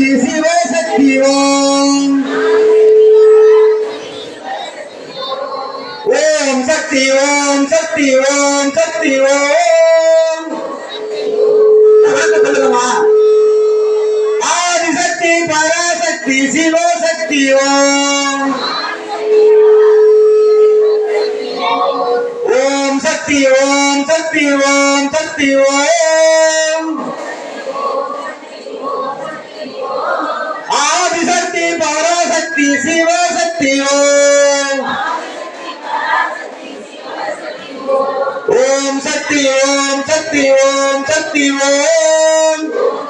சக்தி சிவ சக்தி ஓம் ஓம் சக்தி ஓம் சக்தி ஓம் சக்தி ஓம் சொல்லுங்கம்மா ஆதிசக்தி பராசக்தி சிவசக்தி ஓம் ஓம் சக்தி ஓம் சக்தி ஓம் சக்தி ஓம் ஓம் சக்தி ஓம் சக்தி ஓம் சக்தி ஓம்.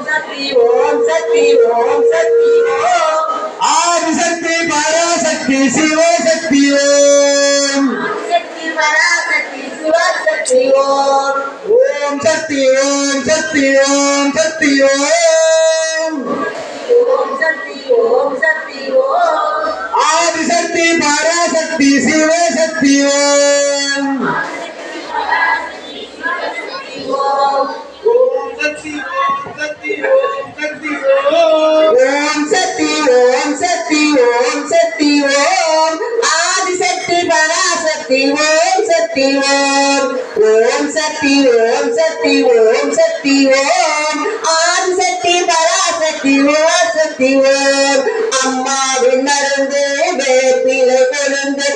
சக்தி ஓம் சக்தி ஓம். சக்தி ஓம். ஆதிசக்தி பராசக்தி சிவசக்தி ஓம் சக்தி பராசக்தி சிவசக்தி ஓம். ஓம் சக்தி ஓம் சக்தி ஓம் சக்தி ஓம். ஓம் சக்தி ஓம் சக்தி ஓம். ஆதிசக்தி பராசக்தி சிவசக்தி ஓம் சக்தி ஓம் சக்தி ஓம் சக்தி ஓம் ஆதிசக்தி பராசக்தி ஓம் சக்தி ஓம் ஓம் சக்தி ஓம் சக்தி ஓம் சக்தி ஓம் ஆதிசக்தி பராசக்தி ஓம் சக்தி ஓம் அம்மாவின் மருந்து வேப்பிலை கொழுந்து